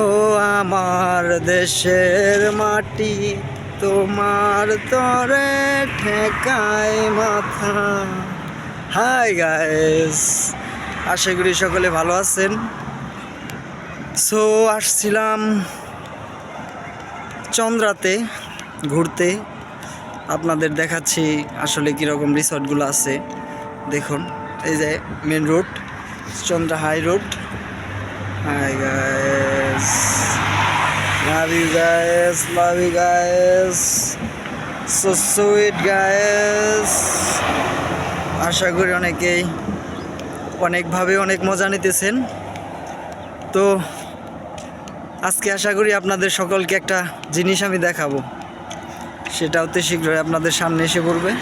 ও আমার দেশের মাটি, তোমার তরে ঠেকায় মাথা। হাই গাইস আশা করি সকলে ভালো আছেন। সো আসছিলাম চন্দ্রাতে ঘুরতে। আপনাদের দেখাচ্ছি আসলে কীরকম রিসর্টগুলো আছে। দেখুন, এই যে main road Chandra high road hi guys love you guys love you guys so sweet guys আশা করি অনেকেই অনেকভাবে অনেক মজা নিতেছেন। তো আজকে আশা করি আপনাদের সকলকে একটা জিনিস আমি দেখাবো। সেটা অতি শীঘ্রই আপনাদের সামনে এসে পড়বে।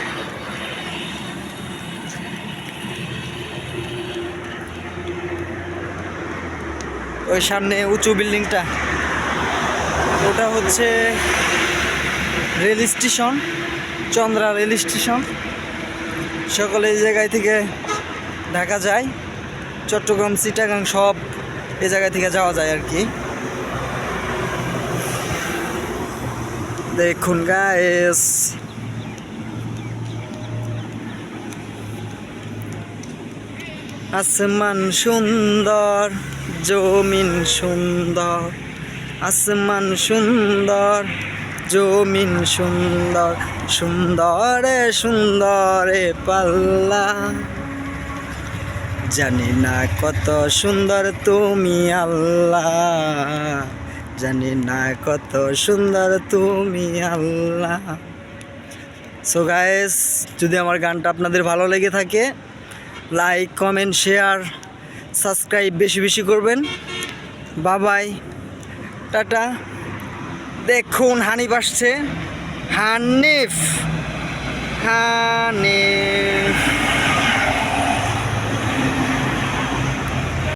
ওই সামনে উঁচু বিল্ডিংটা। ওটা হচ্ছে rail station, Chandra rail station. সকলে এই জায়গায় থেকে ঢাকা যায়, চট্টগ্রাম, চিটাগাং সব এই জায়গা থেকে যাওয়া যায় আর কি। দেখুন গাইস আসমান সুন্দর, জমিন সুন্দর। আসমান সুন্দর, জমিন সুন্দর, সুন্দরে সুন্দরে পাল্লা। জানি না কত সুন্দর তুমি আল্লাহ, জানি না কত সুন্দর তুমি আল্লাহ। সো গায়েস যদি আমার গানটা আপনাদের ভালো লেগে থাকে লাইক কমেন্ট শেয়ার সাবস্ক্রাইব বেশি বেশি করবেন। বাবাই টাটা দেখুন হানিফ আসছে। হানিফ! হানিফ!